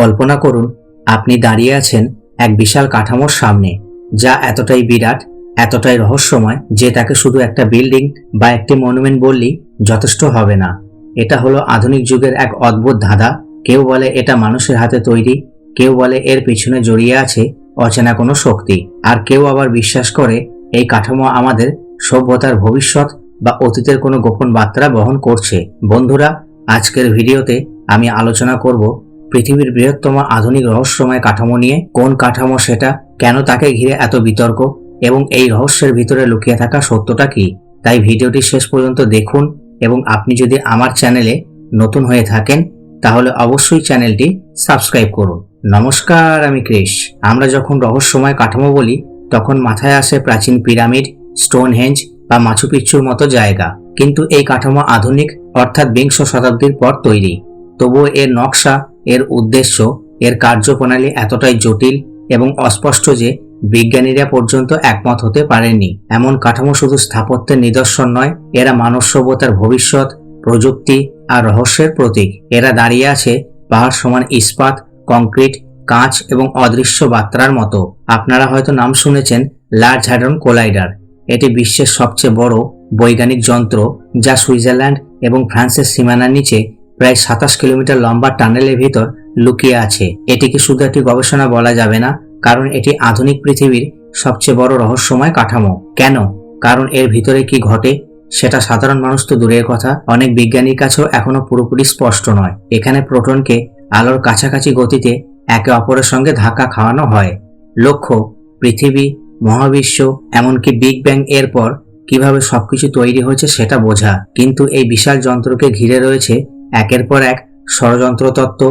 কল্পনা করুন, আপনি দাঁড়িয়ে আছেন এক বিশাল কাঠামোর সামনে, যা এতটাই বিরাট, এতটাই রহস্যময় যে তাকে শুধু একটা বিল্ডিং বা একটি মনুমেন্ট বললেই যথেষ্ট হবে না। এটা হলো আধুনিক যুগের এক অদ্ভুত ধাঁধা। কেউ বলে এটা মানুষের হাতে তৈরি, কেউ বলে এর পিছনে জড়িয়ে আছে অচেনা কোনো শক্তি। আর কেউ আবার বিশ্বাস করে, এই কাঠামো আমাদের সভ্যতার ভবিষ্যৎ বা অতীতের কোনো গোপন বার্তা বহন করছে। বন্ধুরা, আজকের ভিডিওতে আমি আলোচনা করব পৃথিবীর বৃহত্তম আধুনিক রহস্যময় কাঠামো নিয়ে কোন কাঠামো সেটা, কেন তাকে ঘিরে এত বিতর্ক, এবং এই রহস্যের ভিতরে লুকিয়ে থাকা সত্যটা কি? তাই ভিডিওটি শেষ পর্যন্ত দেখুন, এবং আপনি যদি আমার চ্যানেলে নতুন হয়ে থাকেন, তাহলে অবশ্যই চ্যানেলটি সাবস্ক্রাইব করুন। নমস্কার, আমি ক্রিশ। আমরা যখন রহস্যময় কাঠামো বলি, তখন মাথায় আসে প্রাচীন পিরামিড স্টোনহেঞ্জ বা মাছু পিচ্ছুর মতো জায়গা। কিন্তু এই কাঠামো আধুনিক, অর্থাৎ বিংশ শতাব্দীর পর তৈরি। তবুও এর নকশা এর উদ্দেশ্য, এর কার্যপ্রণালী এতটাই জটিল এবং অস্পষ্ট যে বিজ্ঞানীরা পর্যন্ত একমত হতে পারেননি। এমন কাঠামো শুধু স্থাপত্যের নিদর্শন নয়, এরা মানব সভ্যতার ভবিষ্যৎ, প্রযুক্তি আর রহস্যের প্রতীক। এরা দাঁড়িয়ে আছে পাহাড় সমান ইস্পাত, কংক্রিট, কাঁচ এবং অদৃশ্য বার্তার মতো। আপনারা হয়তো নাম শুনেছেন লার্জ হ্যাড্রন কোলাইডার। এটি বিশ্বের সবচেয়ে বড় বৈজ্ঞানিক যন্ত্র যা সুইজারল্যান্ড এবং ফ্রান্সের সীমানার নিচে প্রায় সাতাশ কিলোমিটার লম্বা টানেলের ভিতর লুকিয়ে আছে। এটিকে শুধু একটি গবেষণা বলা যাবে না, কারণ এটি আধুনিক পৃথিবীর সবচেয়ে বড় রহস্যময় কাঠামো। কেন? কারণ এর ভিতরে কি ঘটে? সেটা সাধারণ মানুষ তো দূরের কথা, অনেক বিজ্ঞানীর কাছেও এখনও পুরোপুরি স্পষ্ট নয়। এখানে প্রোটনকে আলোর কাছাকাছি গতিতে একে অপরের সঙ্গে ধাক্কা খাওয়ানো হয়। লক্ষ্য, পৃথিবী, মহাবিশ্ব, এমনকি বিগ ব্যাং এর পর কীভাবে সবকিছু তৈরি হয়েছে সেটা বোঝা। কিন্তু এই বিশাল যন্ত্রকে ঘিরে রয়েছে একের পর এক ষড়যন্ত্র তত্ত্ব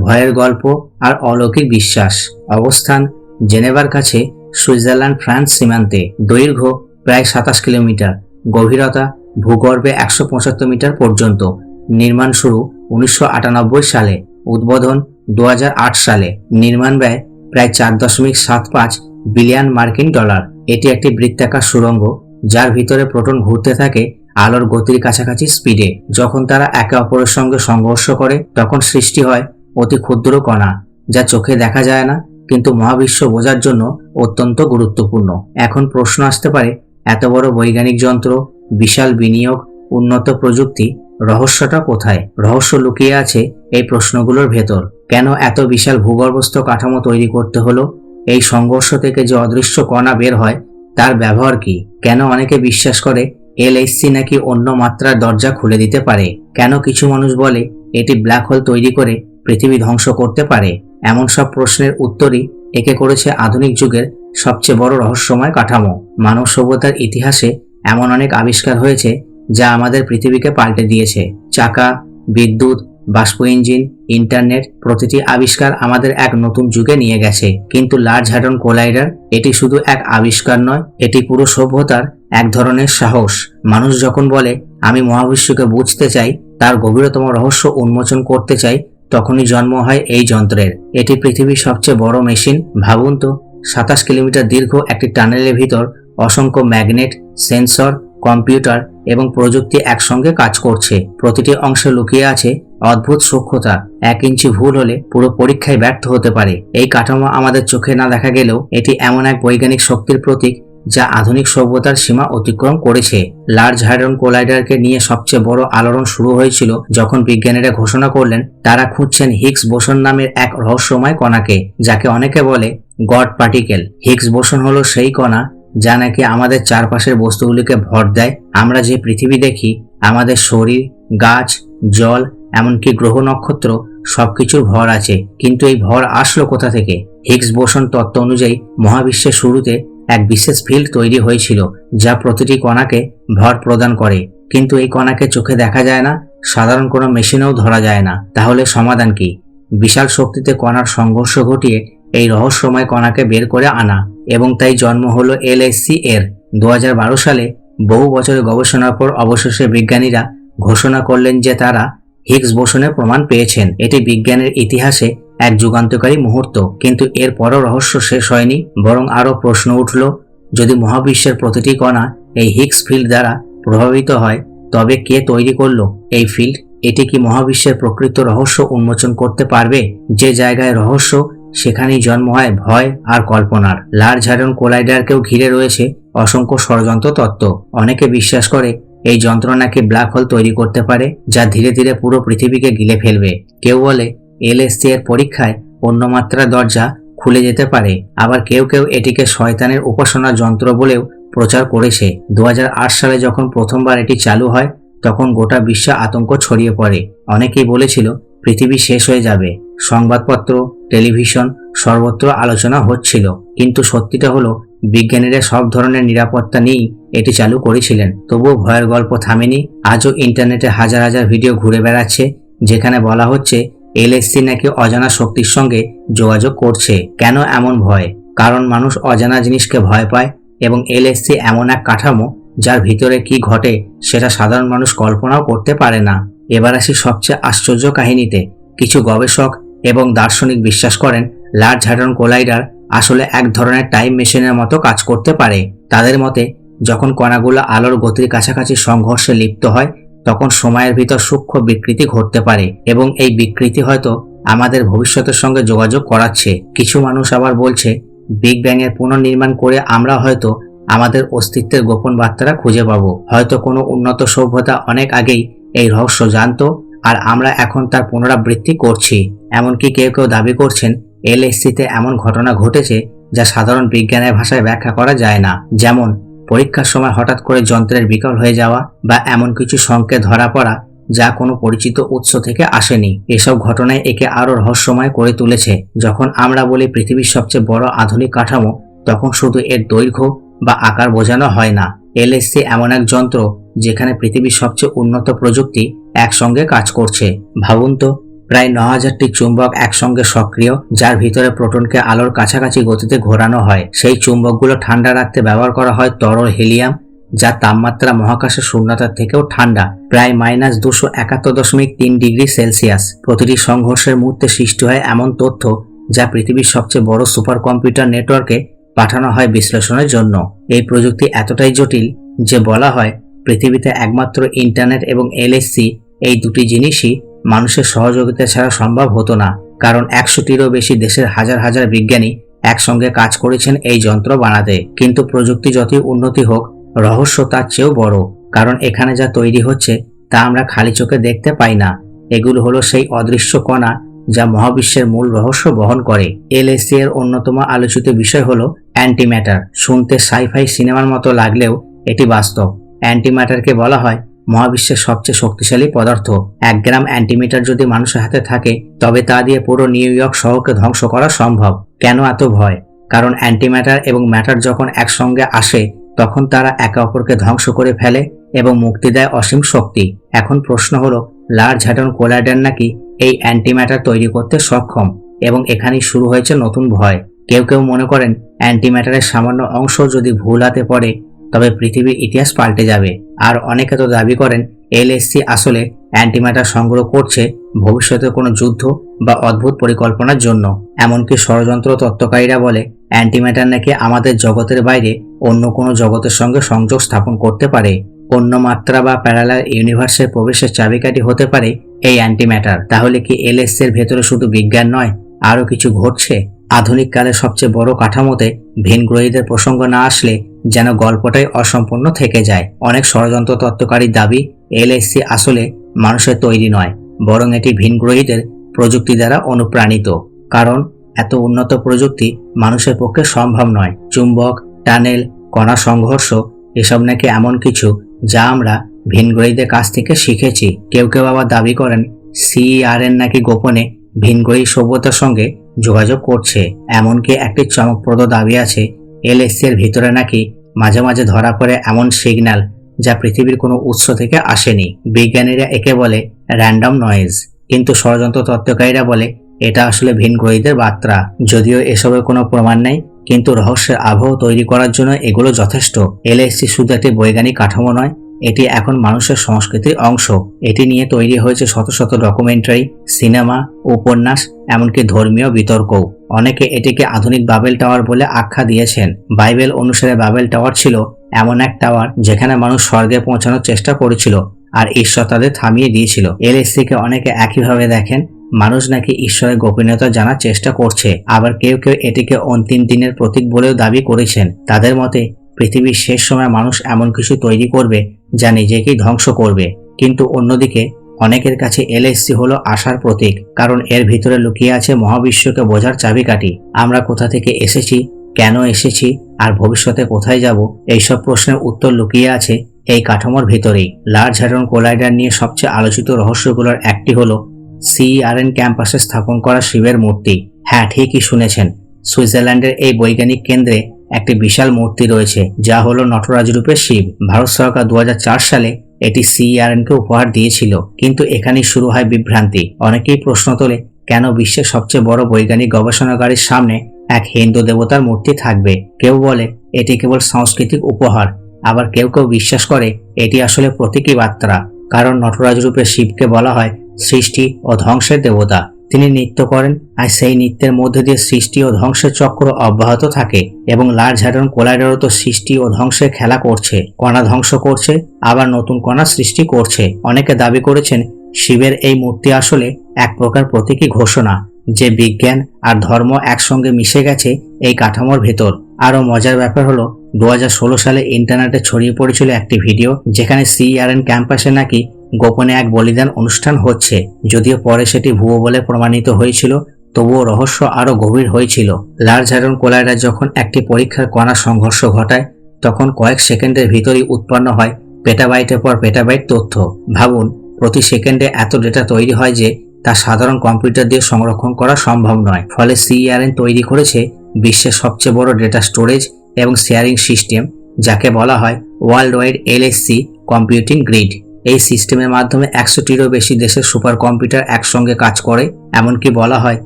ভয়ের গল্প আর অলৌকিক বিশ্বাস। অবস্থান জেনেভার কাছে সুইজারল্যান্ড ফ্রান্স সীমান্তে। দৈর্ঘ্য প্রায় সাতাশ কিলোমিটার, গভীরতা ভূগর্ভে একশো পঁচাত্তর মিটার পর্যন্ত। নির্মাণ শুরু উনিশশো আটানব্বই সালে, উদ্বোধন দু হাজার আট সালে। নির্মাণ ব্যয় প্রায় চার দশমিক সাত পাঁচ বিলিয়ন মার্কিন ডলার। এটি একটি বৃত্তাকার সুড়ঙ্গ, যার ভিতরে প্রোটন ঘুরতে থাকে আলোর গতির কাছাকাছি স্পিডে। যখন তারা একে অপরের সঙ্গে সংঘর্ষ করে, তখন সৃষ্টি হয় অতি ক্ষুদ্র কণা, যা চোখে দেখা যায় না, কিন্তু মহাবিশ্ব বোঝার জন্য অত্যন্ত গুরুত্বপূর্ণ। এখন প্রশ্ন আসতে পারে, এত বড় বৈজ্ঞানিক যন্ত্র, বিশাল বিনিয়োগ, উন্নত প্রযুক্তি, রহস্যটা কোথায়? রহস্য লুকিয়ে আছে এই প্রশ্নগুলোর ভেতর। কেন এত বিশাল ভূগর্ভস্থ কাঠামো তৈরি করতে হলো? এই সংঘর্ষ থেকে যে অদৃশ্য কণা বের হয়, তার ব্যবহার কি? কেন অনেকে বিশ্বাস করে এলএসসি নাকি অন্য মাত্রার দরজা খুলে দিতে পারে? কেন কিছু মানুষ বলে এটি ব্ল্যাক হোল তৈরি করে পৃথিবী ধ্বংস করতে পারে? এমন সব প্রশ্নের উত্তরই একে করেছে আধুনিক যুগের সবচেয়ে বড় রহস্যময় কাঠামো। মানব সভ্যতার ইতিহাসে এমন অনেক আবিষ্কার হয়েছে যা আমাদের পৃথিবীকে পাল্টে দিয়েছে। চাকা, বিদ্যুৎ বাষ্প ইঞ্জিন, ইন্টারনেট প্রতিটি আবিষ্কার আমাদের এক নতুন যুগে নিয়ে গেছে। কিন্তু লার্জ হ্যাডন কোলাইডার এটি শুধু এক আবিষ্কার নয়, এটি পুরো সভ্যতার এক ধরনের সাহস। মানুষ যখন বলে, আমি মহাবিশ্বকে বুঝতে চাই, তার গভীরতম রহস্য উন্মোচন করতে চাই, তখনই জন্ম হয় এই যন্ত্রের। এটি পৃথিবীর সবচেয়ে বড় মেশিন। ভাবুন তো, সাতাশ কিলোমিটার দীর্ঘ একটি টানেলের ভিতর অসংখ্য ম্যাগনেট, সেন্সর কম্পিউটার এবং প্রযুক্তি একসঙ্গে কাজ করছে। প্রতিটি অংশে লুকিয়ে আছে অদ্ভুত সূক্ষ্মতা। এক ইঞ্চি ভুল হলে পুরো পরীক্ষায় ব্যর্থ হতে পারে। এই কাঠামো আমাদের চোখে না দেখা গেলেও এটি এমন এক বৈজ্ঞানিক শক্তির প্রতীক যা আধুনিক সভ্যতার সীমা অতিক্রম করেছে। লার্জ হাইড্রন কোলাইডারকে নিয়ে সবচেয়ে বড় আলোড়ন শুরু হয়েছিল যখন বিজ্ঞানীরা ঘোষণা করলেন, তারা খুঁজছেন হিক্স বোসন নামের এক রহস্যময় কণাকে, যাকে অনেকে বলে গড পার্টিকেল। হিক্স বোসন হলো সেই কণা যা নাকি আমাদের চারপাশের বস্তুগুলিকে ভর দেয়। আমরা যে পৃথিবী দেখি, আমাদের শরীর, গাছ, জল, এমনকি গ্রহ নক্ষত্র, সবকিছুর ভর আছে। কিন্তু এই ভর আসলো কোথা থেকে? হিগস বোসন তত্ত্ব অনুযায়ী মহাবিশ্বের শুরুতে এক বিশেষ ফিল্ড তৈরি হয়েছিল, যা প্রতিটি কণাকে ভর প্রদান করে। কিন্তু এই কণাকে চোখে দেখা যায় না, সাধারণ কোনো মেশিনেও ধরা যায় না। তাহলে সমাধান কি? বিশাল শক্তিতে কণার সংঘর্ষ ঘটিয়ে এই রহস্যময় কণাকে বের করে আনা। এবং তাই জন্ম হলো এলএসসি এর। দু হাজার বারো সালে বহু বছরের গবেষণার পর অবশেষে বিজ্ঞানীরা ঘোষণা করলেন যে তারা হিগস বোসনের প্রমাণ পেয়েছেন। এটি বিজ্ঞানের ইতিহাসে এক যুগান্তকারী মুহূর্ত। কিন্তু এর পরও রহস্য শেষ হয়নি, বরং আরও প্রশ্ন উঠল, যদি মহাবিশ্বের প্রতিটি কণা এই হিগস ফিল্ড দ্বারা প্রভাবিত হয়, তবে কে তৈরি করল এই ফিল্ড? এটি কি মহাবিশ্বের প্রকৃত রহস্য উন্মোচন করতে পারবে? যে জায়গায় রহস্য সেখানেই জন্ম হয় ভয় আর কল্পনার। লার্জ হ্যাডন কোলাইডারকেও ঘিরে রয়েছে অসংখ্য ষড়যন্ত্র তত্ত্ব। অনেকে বিশ্বাস করে এই যন্ত্র নাকি ব্ল্যাক হোল তৈরি করতে পারে, যা ধীরে ধীরে পুরো পৃথিবীকে গিলে ফেলবে। কেউ বলে, এলএসসি এর পরীক্ষায় অন্য মাত্রার দরজা খুলে যেতে পারে। আবার কেউ কেউ এটিকে শয়তানের উপাসনা যন্ত্র বলেও প্রচার করেছে। দু হাজার আট সালে যখন প্রথমবার এটি চালু হয়, তখন গোটা বিশ্বে আতঙ্ক ছড়িয়ে পড়ে। অনেকেই বলেছিল, পৃথিবী শেষ হয়ে যাবে। সংবাদপত্র, টেলিভিশন, সর্বত্র আলোচনা হচ্ছিল। কিন্তু সত্যিটা হলো, বিজ্ঞানীরা সব ধরনের নিরাপত্তা নিয়েই এটি চালু করেছিলেন। তবুও ভয়ের গল্প থামেনি। আজও ইন্টারনেটে হাজার হাজার ভিডিও ঘুরে বেড়াচ্ছে, যেখানে বলা হচ্ছে, এলএসসি নাকি অজানা শক্তির সঙ্গে যোগাযোগ করছে। কেন এমন ভয়? কারণ মানুষ অজানা জিনিসকে ভয় পায়, এবং এলএসসি এমন এক কাঠামো, যার ভিতরে কি ঘটে, সেটা সাধারণ মানুষ কল্পনাও করতে পারে না। এবার আসি সবচেয়ে আশ্চর্য কাহিনীতে। কিছু গবেষক এবং দার্শনিক বিশ্বাস করেন, লার্জ হ্যাডন কোলাইডার আসলে এক ধরনের টাইম মেশিনের মতো কাজ করতে পারে। তাদের মতে, যখন কণাগুলো আলোর গতির কাছাকাছি সংঘর্ষে লিপ্ত হয়, তখন সময়ের ভিতর সূক্ষ্ম বিকৃতি ঘটতে পারে এবং এই বিকৃতি হয়তো আমাদের ভবিষ্যতের সঙ্গে যোগাযোগ করাচ্ছে। কিছু মানুষ আবার বলছে, বিগ ব্যাং এর পুনর্নির্মাণ করে আমরা হয়তো আমাদের অস্তিত্বের গোপন বার্তারা খুঁজে পাবো। হয়তো কোনো উন্নত সভ্যতা অনেক আগেই এই রহস্য জানতো আর আমরা এখন তার পুনরাবৃত্তি করছি। এমনকি কেউ কেউ দাবি করছেন, এলএসসিতে এমন ঘটনা ঘটেছে যা সাধারণ বিজ্ঞানের ভাষায় ব্যাখ্যা করা যায় না। যেমন, পরীক্ষার সময় হঠাৎ করে যন্ত্রের বিকল হয়ে যাওয়া বা এমন কিছু সংকেত ধরা পড়া যা কোনো পরিচিত উৎস থেকে আসেনি। এসব ঘটনায় একে আরও রহস্যময় করে তুলেছে। যখন আমরা বলি পৃথিবীর সবচেয়ে বড় আধুনিক কাঠামো, তখন শুধু এর দৈর্ঘ্য বা আকার বোঝানো হয় না। এলএসসি এমন এক যন্ত্র যেখানে পৃথিবীর সবচেয়ে উন্নত প্রযুক্তি একসঙ্গে কাজ করছে। ভাবুন তো, প্রায় ন হাজারটি চুম্বক একসঙ্গে সক্রিয়, যার ভিতরে প্রোটনকে আলোর কাছাকাছি গতিতে ঘোরানো হয়। সেই চুম্বকগুলো ঠান্ডা রাখতে ব্যবহার করা হয় তরল হিলিয়াম যার তাপমাত্রা মহাকাশের শূন্যতার থেকেও ঠান্ডা, প্রায় মাইনাস দুশো একাত্তর দশমিক তিন ডিগ্রি সেলসিয়াস। প্রতিটি সংঘর্ষের মুহূর্তে সৃষ্টি হয় এমন তথ্য যা পৃথিবীর সবচেয়ে বড় সুপার কম্পিউটার নেটওয়ার্কে পাঠানো হয় বিশ্লেষণের জন্য। এই প্রযুক্তি এতটাই জটিল যে বলা হয়, পৃথিবীতে একমাত্র ইন্টারনেট এবং এলএসসি এই দুটি জিনিসই মানুষের সহযোগিতা ছাড়া সম্ভব হতো না। কারণ একশোটিরও বেশি দেশের হাজার হাজার বিজ্ঞানী একসঙ্গে কাজ করেছেন এই যন্ত্র বানাতে। কিন্তু প্রযুক্তি যতই উন্নতি হোক, রহস্য তার চেয়েও বড়। কারণ এখানে যা তৈরি হচ্ছে, তা আমরা খালি চোখে দেখতে পাই না। এগুলো হলো সেই অদৃশ্য কণা যা মহাবিশ্বের মূল রহস্য বহন করে। এলএসসি এর অন্যতম আলোচিত বিষয় হলো অ্যান্টিম্যাটার। শুনতে সাইফাই সিনেমার মতো লাগলেও এটি বাস্তব। অ্যান্টিম্যাটারকে বলা হয় মহাবিশ্বের সবচেয়ে শক্তিশালী পদার্থ। এক গ্রাম অ্যান্টিমিটার যদি মানুষের হাতে থাকে, তবে তা দিয়ে পুরো নিউ ইয়র্ক শহরকে ধ্বংস করা সম্ভব। কেন এত ভয়? কারণ অ্যান্টিম্যাটার এবং ম্যাটার যখন একসঙ্গে আসে, তখন তারা একে অপরকে ধ্বংস করে ফেলে এবং মুক্তি দেয় অসীম শক্তি। এখন প্রশ্ন হলো, লার্জ হ্যাডন কোলাইডার নাকি এই অ্যান্টিম্যাটার তৈরি করতে সক্ষম? এবং এখানেই শুরু হয়েছে নতুন ভয়। কেউ কেউ মনে করেন অ্যান্টিম্যাটারের সামান্য অংশ যদি ভুল হাতে পড়ে, তবে পৃথিবীর ইতিহাস পাল্টে যাবে। আর অনেকে তো দাবি করেন, এলএসসি আসলে অ্যান্টিম্যাটার সংগ্রহ করছে ভবিষ্যতে কোনো যুদ্ধ বা অদ্ভুত পরিকল্পনার জন্য। এমনকি ষড়যন্ত্র তত্ত্বকারীরা বলে, অ্যান্টিম্যাটার নাকি আমাদের জগতের বাইরে অন্য কোনো জগতের সঙ্গে সংযোগ স্থাপন করতে পারে। অন্য মাত্রা বা প্যারালাল ইউনিভার্সের প্রবেশের চাবিকাঠি হতে পারে এই অ্যান্টিম্যাটার। তাহলে কি এলএসসি এর ভেতরে শুধু বিজ্ঞান নয়, আরও কিছু ঘটছে? আধুনিক কালের সবচেয়ে বড় কাঠামোতে ভিনগ্রহীদের প্রসঙ্গ না আসলে যেন গল্পটাই অসম্পূর্ণ থেকে যায়। অনেক ষড়যন্ত্র তত্ত্বকারীর দাবি, এলএসসি আসলে মানুষের তৈরি নয়, বরং এটি ভিনগ্রহীদের প্রযুক্তি দ্বারা অনুপ্রাণিত। কারণ, এত উন্নত প্রযুক্তি মানুষের পক্ষে সম্ভব নয়। চুম্বক, টানেল, কণা সংঘর্ষ, এসব নাকি এমন কিছু যা আমরা ভিনগ্রহীদের কাছ থেকে শিখেছি। কেউ কেউ আবার দাবি করেন, সিইআরএন নাকি গোপনে ভিনগ্রহী সভ্যতার সঙ্গে যোগাযোগ করছে। এমনকি একটি চমকপ্রদ দাবি আছে এলএসসি এর ভিতরে নাকি মাঝে মাঝে ধরা পড়ে এমন সিগন্যাল যা পৃথিবীর কোনো উৎস থেকে আসেনি। বিজ্ঞানীরা একে বলে র্যান্ডম নয়েজ কিন্তু ষড়যন্ত্র তত্ত্বকারীরা বলে এটা আসলে ভিনগ্রহীদের বার্তা। যদিও এসবের কোনো প্রমাণ নেই, কিন্তু রহস্যের আবহ তৈরি করার জন্য এগুলো যথেষ্ট। এলএসসি শুধু একটি বৈজ্ঞানিক কাঠামো নয় এটি এখন মানুষের সংস্কৃতির অংশ। এটি নিয়ে তৈরি হয়েছে শত শত ডকুমেন্টারি সিনেমা উপন্যাস, এমনকি ধর্মীয় বিতর্কও। অনেকে এটিকে আধুনিক বাবেল টাওয়ার বলে আখ্যা দিয়েছেন। বাইবেল অনুসারে বাবেল টাওয়ার ছিল এমন এক টাওয়ার যেখানে মানুষ স্বর্গে পৌঁছানোর চেষ্টা করেছিল আর ঈশ্বর তাদের থামিয়ে দিয়েছিল। এলএসসি কে অনেকে একইভাবে দেখেন, মানুষ নাকি ঈশ্বরের গোপনীয়তা জানার চেষ্টা করছে। আবার কেউ কেউ এটিকে অন্তিম দিনের প্রতীক বলেও দাবি করেছেন। তাদের মতে পৃথিবীর শেষ সময় মানুষ এমন কিছু তৈরি করবে যা নিজেকেই ধ্বংস করবে। কিন্তু অন্যদিকে অনেকের কাছে এলএসসি হলো আশার প্রতীক, কারণ এর ভিতরে লুকিয়ে আছে মহাবিশ্বকে বোঝার চাবিকাঠি। আমরা কোথা থেকে এসেছি, কেন এসেছি, আর ভবিষ্যতে কোথায় যাব, এইসব প্রশ্নের উত্তর লুকিয়ে আছে এই কাঠামোর ভিতরেই। লার্জ হ্যাড্রন কোলাইডার নিয়ে সবচেয়ে আলোচিত রহস্যগুলোর একটি হলো সিআরএন ক্যাম্পাসে স্থাপন করা শিবের মূর্তি। হ্যাঁ ঠিকই শুনেছেন। সুইজারল্যান্ডের এই বৈজ্ঞানিক কেন্দ্রে একটি বিশাল মূর্তি রয়েছে, যা হলো নটরাজ রূপের শিব। ভারত সরকার দু হাজার চার সালে এটি সিআরএন কে উপহার দিয়েছিল, কিন্তু এখানেই শুরু হয় বিভ্রান্তি। অনেকেই প্রশ্ন তোলে, কেন বিশ্বের সবচেয়ে বড় বৈজ্ঞানিক গবেষণাগারের সামনে এক হিন্দু দেবতার মূর্তি থাকবে? কেউ বলে, এটি কেবল সাংস্কৃতিক উপহার। আবার কেউ কেউ বিশ্বাস করে, এটি আসলে প্রতীকী বার্তা। কারণ নটরাজ রূপে শিবকে বলা হয় সৃষ্টি ও ধ্বংসের দেবতা। তিনি নৃত্য করেন আর সেই নৃত্যের মধ্যে দিয়ে সৃষ্টি ও ধ্বংসের চক্র অব্যাহত থাকে এবং হ্যাডন কোলাইডারও তো সৃষ্টি ও ধ্বংসের খেলা করছে। কণা ধ্বংস করছে, আবার নতুন কণা সৃষ্টি করছে। অনেকে দাবি করেছেন শিবের এই মূর্তি আসলে এক প্রকার প্রতীকী ঘোষণা, যে বিজ্ঞান আর ধর্ম একসঙ্গে মিশে গেছে এই কাঠামোর ভেতর। আরও মজার ব্যাপার হলো দু হাজার ষোলো সালে ইন্টারনেটে ছড়িয়ে পড়েছিল একটি ভিডিও, যেখানে সিআরএন ক্যাম্পাসে নাকি গোপনে এক বলিদান অনুষ্ঠান হচ্ছে। যদিও পরে সেটি ভুয়ো বলে প্রমাণিত হয়েছিল, তবুও রহস্য আরও গভীর হয়েছিল। লার্জ হ্যাডন কোলাইডার যখন একটি পরীক্ষার কণা সংঘর্ষ ঘটায়, তখন কয়েক সেকেন্ডের ভিতরেই উৎপন্ন হয় পেটাবাইটের পর পেটাবাইট তথ্য। ভাবুন, প্রতি সেকেন্ডে এত ডেটা তৈরি হয় যে তা সাধারণ কম্পিউটার দিয়ে সংরক্ষণ করা সম্ভব নয়। ফলে সিআরএন তৈরি করেছে বিশ্বের সবচেয়ে বড় ডেটা স্টোরেজ এবং শেয়ারিং সিস্টেম, যাকে বলা হয় world wide LSC computing grid. এই সিস্টেমের মাধ্যমে একশোটিরও বেশি দেশের সুপার কম্পিউটার একসঙ্গে কাজ করে, এমনকি বলা হয়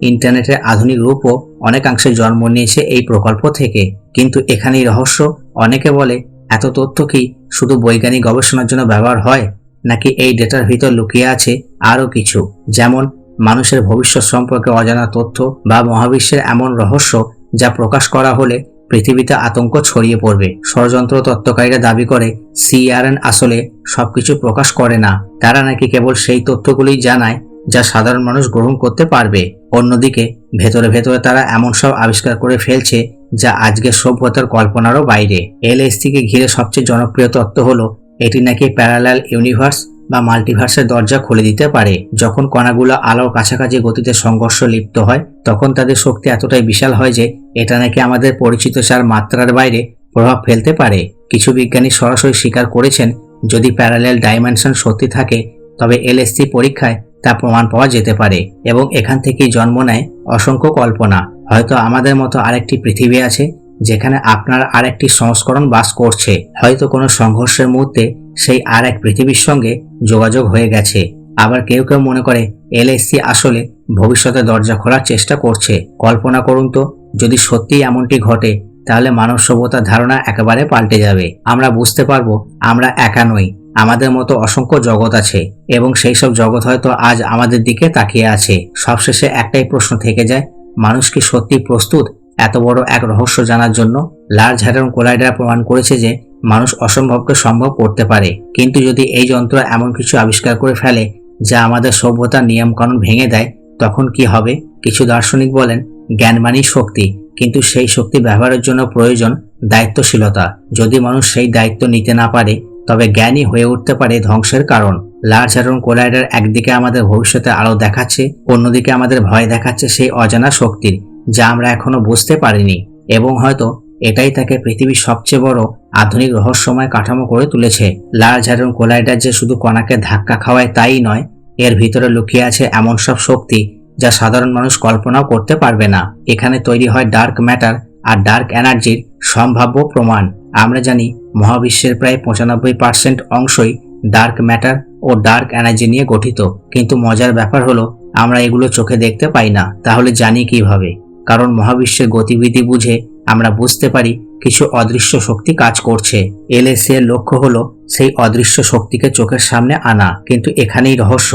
ইন্টারনেটের আধুনিক রূপও অনেকাংশে জন্ম নিয়েছে এই প্রকল্প থেকে। কিন্তু এখানেই রহস্য, অনেকে বলে, এত তথ্য কি শুধু বৈজ্ঞানিক গবেষণার জন্য ব্যবহার হয়, নাকি এই ডেটার ভিতর লুকিয়ে আছে আরও কিছু? যেমন, মানুষের ভবিষ্যৎ সম্পর্কে অজানা তথ্য বা মহাবিশ্বের এমন রহস্য যা প্রকাশ করা হলে পৃথিবীতে আতঙ্ক ছড়িয়ে পড়বে। ষড়যন্ত্র তত্ত্বকারীরা দাবি করে, সিআরএন আসলে সবকিছু প্রকাশ করে না। তারা নাকি কেবল সেই তথ্যগুলি জানায় যা সাধারণ মানুষ গ্রহণ করতে পারবে। অন্যদিকে, ভেতরে ভেতরে তারা এমন সব আবিষ্কার করে ফেলছে যা আজকের সভ্যতার কল্পনারও বাইরে। এলএসটিকে ঘিরে সবচেয়ে জনপ্রিয় তত্ত্ব হলো, এটি নাকি প্যারালাল ইউনিভার্স বা মাল্টিভার্সের দরজা খুলে দিতে পারে। যখন কণাগুলো আলোর কাছাকাছি গতিতে সংঘর্ষ লিপ্ত হয়, তখন তাদের শক্তি এতটাই বিশাল হয় যে, এটা নাকি আমাদের পরিচিত সার মাত্রার বাইরে প্রভাব ফেলতে পারে। কিছু বিজ্ঞানী সরাসরি স্বীকার করেছেন, যদি প্যারালেল ডাইমেনশন সত্যি থাকে, তবে এলএসসি পরীক্ষায় তা প্রমাণ পাওয়া যেতে পারে এবং এখান থেকেই জন্ম নেয় অসংখ্য কল্পনা। হয়তো আমাদের মতো আরেকটি পৃথিবী আছে, যেখানে আপনার আরেকটি সংস্করণ বাস করছে। হয়তো কোনো সংঘর্ষের মুহূর্তে সেই আর এক পৃথিবীর সঙ্গে যোগাযোগ হয়ে গেছে। আবার কেউ কেউ মনে করে এলএসসি আসলে ভবিষ্যতে দরজা খোলার চেষ্টা করছে। কল্পনা করুন তো, যদি সত্যি এমনটি ঘটে, তাহলে মানব সভ্যতার ধারণা একেবারে পাল্টে যাবে। আমরা বুঝতে পারব, আমরা একা নই, আমাদের মতো অসংখ্য জগৎ আছে, এবং সেই সব জগৎ হয়তো আজ আমাদের দিকে তাকিয়ে আছে। সবশেষে একটাই প্রশ্ন থেকে যায়, মানুষ কি সত্যি প্রস্তুত? এত বড় এক রহস্য জানার জন্য লার্জ হ্যাডন কোলাইডার প্রমাণ করেছে যে মানুষ অসম্ভবকে সম্ভব করতে পারে। কিন্তু যদি এই যন্ত্র এমন কিছু আবিষ্কার করে ফেলে, যা আমাদের সভ্যতার নিয়মকানুন ভেঙে দেয়, তখন কি হবে? কিছু দার্শনিক বলেন, জ্ঞান মানি শক্তি। কিন্তু সেই শক্তি ব্যবহারের জন্য প্রয়োজন দায়িত্বশীলতা। যদি মানুষ সেই দায়িত্ব নিতে না পারে, তবে জ্ঞানই হয়ে উঠতে পারে ধ্বংসের কারণ। লার্জ হ্যাডন কোলাইডার একদিকে আমাদের ভবিষ্যতে আলো দেখাচ্ছে, অন্যদিকে আমাদের ভয় দেখাচ্ছে সেই অজানা শক্তির, যা আমরা এখনও বুঝতে পারিনি। এবং হয়তো এটাই তাকে পৃথিবীর সবচেয়ে বড় আধুনিক রহস্যময় কাঠামো করে তুলেছে। লার্জ হ্যাডন কোলাইডার যে শুধু কণাকে ধাক্কা খাওয়ায় তাই নয়, এর ভিতরে লুকিয়ে আছে এমন সব শক্তি যা সাধারণ মানুষ কল্পনাও করতে পারবে না। এখানে তৈরি হয় ডার্ক ম্যাটার আর ডার্ক এনার্জির সম্ভাব্য প্রমাণ। আমরা জানি মহাবিশ্বের প্রায় পঁচানব্বই পার্সেন্ট অংশই ডার্ক ম্যাটার ও ডার্ক এনার্জি নিয়ে গঠিত। কিন্তু মজার ব্যাপার হলো, আমরা এগুলো চোখে দেখতে পাই না। তাহলে জানি কীভাবে? কারণ মহাবিশ্বের গতিবিধি বুঝে আমরা বুঝতে পারি কিছু অদৃশ্য শক্তি কাজ করছে। এলএসি এর লক্ষ্য হলো সেই অদৃশ্য শক্তিকে চোখের সামনে আনা, কিন্তু এখানেই রহস্য।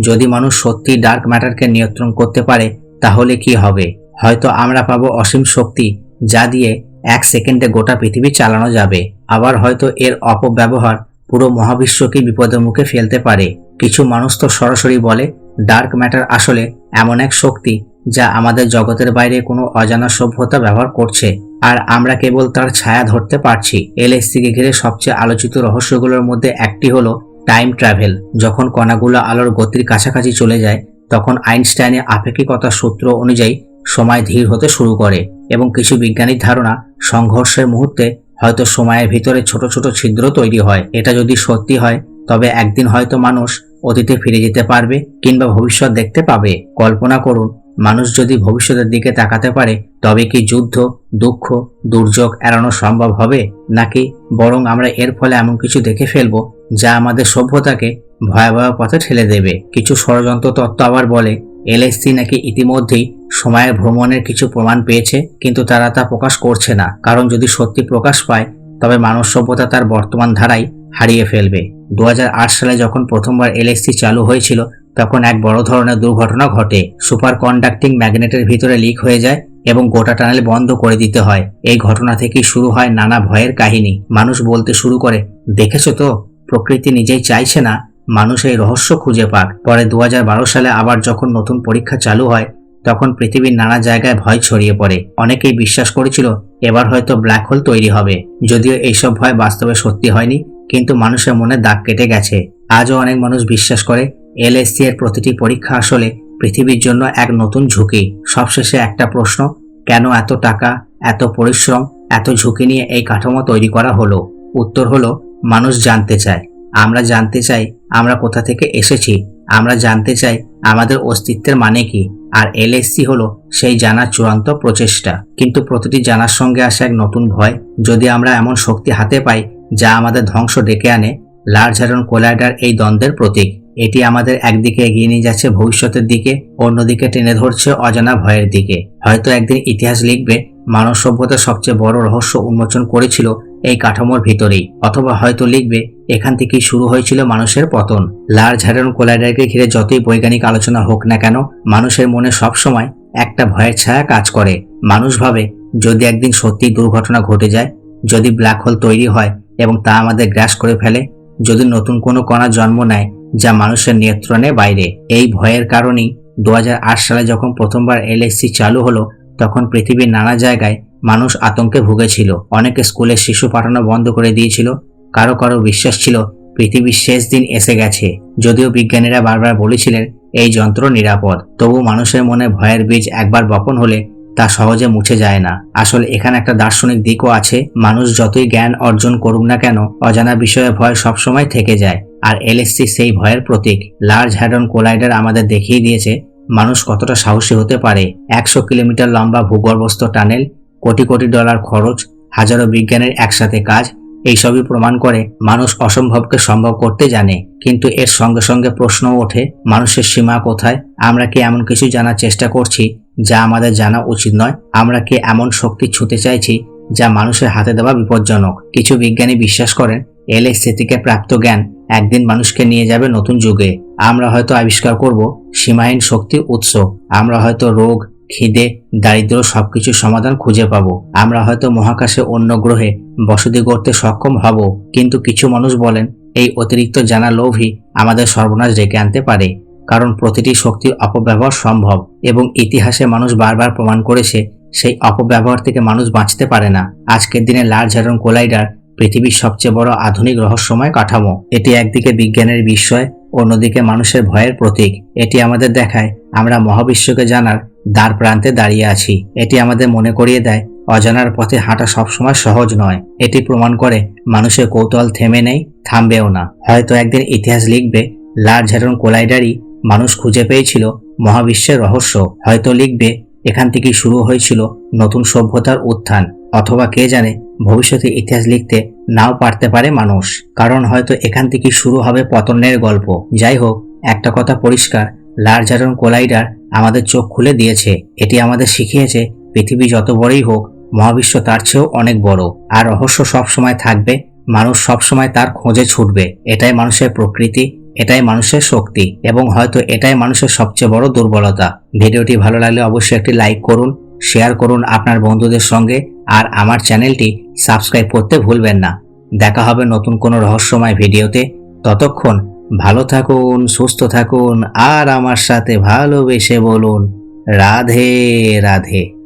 যদি মানুষ সত্যি ডার্ক ম্যাটারকে নিয়ন্ত্রণ করতে পারে, তাহলে কি হবে? হয়তো আমরা পাবো অসীম শক্তি, যা দিয়ে এক সেকেন্ডে গোটা পৃথিবী চালানো যাবে। আবার হয়তো এর অপব্যবহার পুরো মহাবিশ্বকে বিপদের মুখে ফেলতে পারে। কিছু মানুষ তো সরাসরি বলে ডার্ক ম্যাটার আসলে এমন এক শক্তি যা আমাদের জগতের বাইরে কোনো অজানা সভ্যতা ব্যবহার করছে। আর আমরা কেবল তার ছায়া ধরতে পারছি। এলএসসিকে ঘিরে সবচেয়ে আলোচিত রহস্যগুলোর মধ্যে একটি হলো টাইম ট্রাভেল। যখন কণাগুলো আলোর গতির কাছাকাছি চলে যায়, তখন আইনস্টাইনের আপেক্ষিকতার সূত্র অনুযায়ী সময় ধীর হতে শুরু করে এবং কিছু বিজ্ঞানীর ধারণা সংঘর্ষের মুহূর্তে হয়তো সময়ের ভিতরে ছোট ছোট ছিদ্র তৈরি হয়। এটা যদি সত্যি হয়, তবে একদিন হয়তো মানুষ অতীতে ফিরে যেতে পারবে কিংবা ভবিষ্যৎ দেখতে পাবে। কল্পনা করুন মানুষ যদি ভবিষ্যতের দিকে তাকাতে পারে, তবে কি যুদ্ধ, দুঃখ, দুর্যোগ এড়ানো সম্ভব হবে? নাকি বরং আমরা এর ফলে এমন কিছু দেখে ফেলব, যা আমাদের সভ্যতাকে ভয়াবহ পথে ঠেলে দেবে? কিছু ষড়যন্ত্র তত্ত্ব আবার বলে, এলএসসি নাকি ইতিমধ্যেই সময়ের ভ্রমণের কিছু প্রমাণ পেয়েছে, কিন্তু তারা তা প্রকাশ করছে না। কারণ যদি সত্যি প্রকাশ পায়, তবে মানব সভ্যতা তার বর্তমান ধারাই হারিয়ে ফেলবে। দু হাজার আট সালে যখন প্রথমবার এলএসসি চালু হয়েছিল তখন এক বড় ধরনের দুর্ঘটনা ঘটে। সুপার কন্ডাক্টিং ম্যাগনেটের ভিতরে লিক হয়ে যায় এবং গোটা টানেল বন্ধ করে দিতে হয়। এই ঘটনা থেকেই শুরু হয় নানা ভয়ের কাহিনী। মানুষ বলতে শুরু করে, দেখেছ তো, প্রকৃতি নিজেই চাইছে না, মানুষ এই রহস্য খুঁজে পাক। পরে দু হাজার বারো সালে আবার যখন নতুন পরীক্ষা চালু হয়, তখন পৃথিবীর নানা জায়গায় ভয় ছড়িয়ে পড়ে। অনেকেই বিশ্বাস করেছিল, এবার হয়তো ব্ল্যাক হোল তৈরি হবে। যদিও এইসব ভয় বাস্তবে সত্যি হয়নি, কিন্তু মানুষের মনে দাগ কেটে গেছে। আজও অনেক মানুষ বিশ্বাস করে এলএসসি এর প্রতিটি পরীক্ষা আসলে পৃথিবীর জন্য এক নতুন ঝুঁকি। সবশেষে একটা প্রশ্ন, কেন এত টাকা, এত পরিশ্রম, এত ঝুঁকি নিয়ে এই কাঠামো তৈরি করা হলো? উত্তর হলো, মানুষ জানতে চায়। আমরা জানতে চাই, আমরা কোথা থেকে এসেছি? আমরা জানতে চাই, আমাদের অস্তিত্বের মানে কি? আর এলএসসি হলো সেই জানার চূড়ান্ত প্রচেষ্টা। কিন্তু প্রতিটি জানার সঙ্গে আসে এক নতুন ভয়। যদি আমরা এমন শক্তি হাতে পাই, যা আমাদের ধ্বংস ডেকে আনে লার্জ হ্যারন কোলাইডার এই দ্বন্দ্বের প্রতীক। এটি আমাদের একদিকে এগিয়ে নিয়ে যাচ্ছে ভবিষ্যতের দিকে, অন্যদিকে টেনে ধরছে অজানা ভয়ের দিকে। হয়তো একদিন ইতিহাস লিখবে, মানব সভ্যতার সবচেয়ে বড় রহস্য উন্মোচন করেছিল এই কাঠামোর ভিতরেই, অথবা হয়তো লিখবে, এখান থেকেই শুরু হয়েছিল মানুষের পতন। লার্জ হ্যারন কোলাইডারকে ঘিরে যতই বৈজ্ঞানিক আলোচনা হোক না কেন, মানুষের মনে সবসময় একটা ভয়ের ছায়া কাজ করে। মানুষ ভাবে, যদি একদিন সত্যি দুর্ঘটনা ঘটে যায়, যদি ব্ল্যাক হোল তৈরি হয় এবং তা আমাদের গ্রাস করে ফেলে যদি নতুন কোনো কণা জন্ম নেয় যা মানুষের নিয়ন্ত্রণে বাইরে। এই ভয়ের কারণেই দু হাজার আট সালে যখন প্রথমবার এলএসসি চালু হলো, তখন পৃথিবীর নানা জায়গায় মানুষ আতঙ্কে ভুগেছিল। অনেকে স্কুলে শিশু পাঠানো বন্ধ করে দিয়েছিল। কারও কারও বিশ্বাস ছিল, পৃথিবীর শেষ দিন এসে গেছে। যদিও বিজ্ঞানীরা বারবার বলেছিলেন, এই যন্ত্র নিরাপদ। তবু মানুষের মনে ভয়ের বীজ একবার বপন হলে তা সহজে মুছে যায় না। আসলে এখানে একটা দার্শনিক দিকও আছে, মানুষ যতই জ্ঞান অর্জন করুক না কেন, অজানা বিষয়ে ভয় সবসময় থেকে যায়। আর এলএসসি সেই ভয়ের প্রতীক। লার্জ হ্যাডন কোলাইডার আমাদের দেখিয়ে দিয়েছে, মানুষ কতটা সাহসী হতে পারে। একশো কিলোমিটার লম্বা ভূগর্ভস্থ টানেল, কোটি কোটি ডলার খরচ, হাজারো বিজ্ঞানের একসাথে কাজ, এইসবই প্রমাণ করে মানুষ অসম্ভবকে সম্ভব করতে জানে। কিন্তু এর সঙ্গে সঙ্গে প্রশ্ন ওঠে, মানুষের সীমা কোথায়? আমরা কি এমন কিছু জানার চেষ্টা করছি? যা আমাদের জানা উচিত নয়। আমরা কি এমন শক্তি ছুতে চাইছি যা মানুষের হাতে দেওয়া বিপজ্জনক? কিছু বিজ্ঞানী বিশ্বাস করেন এলএসসি থেকে প্রাপ্ত জ্ঞান একদিন মানুষকে নিয়ে যাবে নতুন যুগে। আমরা হয়তো আবিষ্কার করব সীমাহীন শক্তির উৎস। আমরা হয়তো রোগ, খিদে দারিদ্র সবকিছুর সমাধান খুঁজে পাব। আমরা হয়তো মহাকাশে অন্য গ্রহে বসতি করতে সক্ষম হব। কিন্তু কিছু মানুষ বলেন, এই অতিরিক্ত জানা লোভই আমাদের সর্বনাশ ডেকে আনতে পারে। কারণ প্রতিটি শক্তির অপব্যবহার সম্ভব এবং ইতিহাসে মানুষ বারবার প্রমাণ করেছে সেই অপব্যবহার থেকে মানুষ বাঁচতে পারে না। আজকের দিনে লার্জ হ্যারন কোলাইডার পৃথিবীর সবচেয়ে বড় আধুনিক রহস্যময় কাঠামো। এটি একদিকে বিজ্ঞানের বিস্ময়, অন্যদিকে মানুষের ভয়ের প্রতীক। এটি আমাদের দেখায়, আমরা মহাবিশ্বকে জানার দ্বার প্রান্তে দাঁড়িয়ে আছি। এটি আমাদের মনে করিয়ে দেয়, অজানার পথে হাঁটা সবসময় সহজ নয়। এটি প্রমাণ করে, মানুষের কৌতূহল থেমে নেই, থামবেও না। হয়তো একদিন ইতিহাস লিখবে লার্জ হ্যারন কোলাইডারই মানুষ খুঁজে পেয়েছিল মহাবিশ্বের রহস্য। হয়তো লিখবে, এখান থেকেই শুরু হয়েছিল নতুন সভ্যতার উত্থান। অথবা কে জানে, ভবিষ্যতে ইতিহাস লিখতে নাও পারতে পারে মানুষ। কারণ হয়তো এখান থেকেই শুরু হবে পতনের গল্প। যাই হোক, একটা কথা পরিষ্কার লার্জ হ্যারন কোলাইডার আমাদের চোখ খুলে দিয়েছে। এটি আমাদের শিখিয়েছে, পৃথিবী যত বড়ই হোক, মহাবিশ্ব তার চেয়েও অনেক বড়। আর রহস্য সবসময় থাকবে, মানুষ সবসময় তার খোঁজে ছুটবে। এটাই মানুষের প্রকৃতি এটাই মানুষের শক্তি এবং হয়তো এটাই মানুষের সবচেয়ে বড় দুর্বলতা। ভিডিওটি ভালো লাগলে অবশ্যই একটি লাইক করুন, শেয়ার করুন আপনার বন্ধুদের সঙ্গে আর আমার চ্যানেলটি সাবস্ক্রাইব করতে ভুলবেন না। দেখা হবে নতুন কোনো রহস্যময় ভিডিওতে। ততক্ষণ ভালো থাকুন, সুস্থ থাকুন আর আমার সাথে ভালোবেসে বলুন, রাধে রাধে।